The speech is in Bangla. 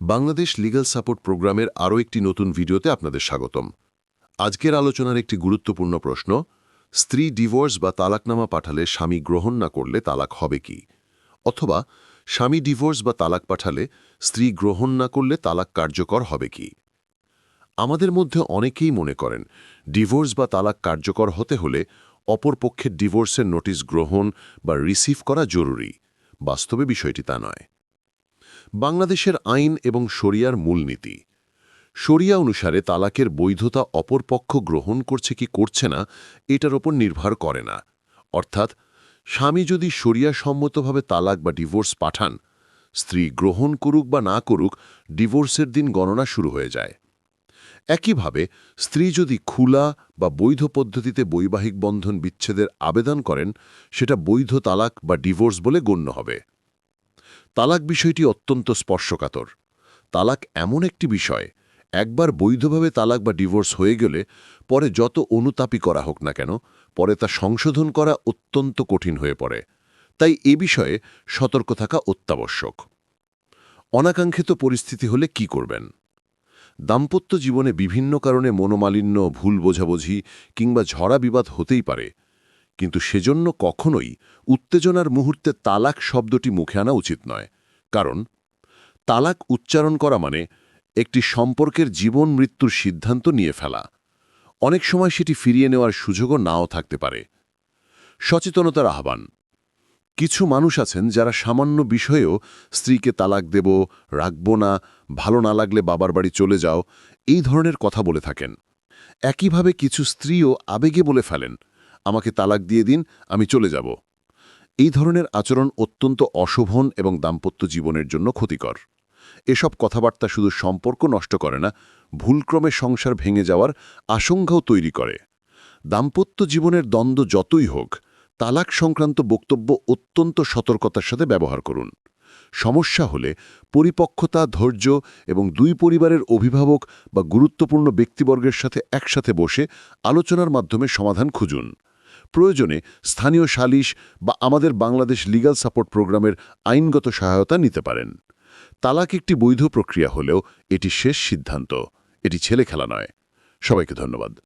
বাংলাদেশ লিগ্যাল সাপোর্ট প্রোগ্রামের আরও একটি নতুন ভিডিওতে আপনাদের স্বাগতম। আজকের আলোচনার একটি গুরুত্বপূর্ণ প্রশ্ন, স্ত্রী ডিভোর্স বা তালাকনামা পাঠালে স্বামী গ্রহণ না করলে তালাক হবে কি? অথবা, স্বামী ডিভোর্স বা তালাক পাঠালে স্ত্রী গ্রহণ না করলে তালাক কার্যকর হবে কি? আমাদের মধ্যে অনেকেই মনে করেন, ডিভোর্স বা তালাক কার্যকর হতে হলে অপর পক্ষের ডিভোর্সের নোটিশ গ্রহণ বা রিসিভ করা জরুরি। বাস্তবে বিষয়টি তা নয়। বাংলাদেশের আইন এবং শরিয়ার মূলনীতি। শরিয়া অনুসারে তালাকের বৈধতা অপর পক্ষ গ্রহণ করছে কি করছে না, এটার ওপর নির্ভর করে না। অর্থাৎ, স্বামী যদি শরিয়া সম্মতভাবে তালাক বা ডিভোর্স পাঠান, স্ত্রী গ্রহণ করুক বা না করুক, ডিভোর্সের দিন গণনা শুরু হয়ে যায়। একইভাবে, স্ত্রী যদি খোলা বা বৈধ পদ্ধতিতে বৈবাহিক বন্ধন বিচ্ছেদের আবেদন করেন, সেটা বৈধ তালাক বা ডিভোর্স বলে গণ্য হবে। তালাক বিষয়টি অত্যন্ত স্পর্শকাতর। তালাক এমন একটি বিষয়, একবার বৈধভাবে তালাক বা ডিভোর্স হয়ে গেলে পরে যত অনুতাপই করা হোক না কেন, পরে তা সংশোধন করা অত্যন্ত কঠিন হয়ে পড়ে। তাই এ বিষয়ে সতর্ক থাকা অত্যাবশ্যক। অনাকাঙ্ক্ষিত পরিস্থিতি হলে কি করবেন? দাম্পত্য জীবনে বিভিন্ন কারণে মনোমালিন্য, ভুল বোঝাবুঝি কিংবা ঝড়া বিবাদ হতেই পারে। কিন্তু সেজন্য কখনোই উত্তেজনার মুহূর্তে তালাক শব্দটি মুখে আনা উচিত নয়। কারণ, তালাক উচ্চারণ করা মানে একটি সম্পর্কের জীবন মৃত্যুর সিদ্ধান্ত নিয়ে ফেলা। অনেক সময় সেটি ফিরিয়ে নেওয়ার সুযোগও নাও থাকতে পারে। সচেতনতার আহ্বান। কিছু মানুষ আছেন যারা সামান্য বিষয়েও স্ত্রীকে তালাক দেব, রাখব না, ভালো না লাগলে বাবার বাড়ি চলে যাও, এই ধরনের কথা বলে থাকেন। একইভাবে কিছু স্ত্রীও আবেগে বলে ফেলেন আমাকে তালাক দিয়ে দিন, আমি চলে যাব। এই ধরনের আচরণ অত্যন্ত অশোভন এবং দাম্পত্য জীবনের জন্য ক্ষতিকর। এসব কথাবার্তা শুধু সম্পর্ক নষ্ট করে না, ভুলক্রমে সংসার ভেঙে যাওয়ার আশঙ্কাও তৈরি করে। দাম্পত্য জীবনের দ্বন্দ্ব যতই হোক, তালাক সংক্রান্ত বক্তব্য অত্যন্ত সতর্কতার সাথে ব্যবহার করুন। সমস্যা হলে পরিপক্কতা, ধৈর্য এবং দুই পরিবারের অভিভাবক বা গুরুত্বপূর্ণ ব্যক্তিবর্গের সাথে একসাথে বসে আলোচনার মাধ্যমে সমাধান খুঁজুন। প্রয়োজনে স্থানীয় সালিশ বা আমাদের বাংলাদেশ লিগাল সাপোর্ট প্রোগ্রামের আইনগত সহায়তা নিতে পারেন। তালাক একটি বৈধ প্রক্রিয়া হলেও এটি শেষ সিদ্ধান্ত। এটি ছেলে খেলা নয়। সবাইকে ধন্যবাদ।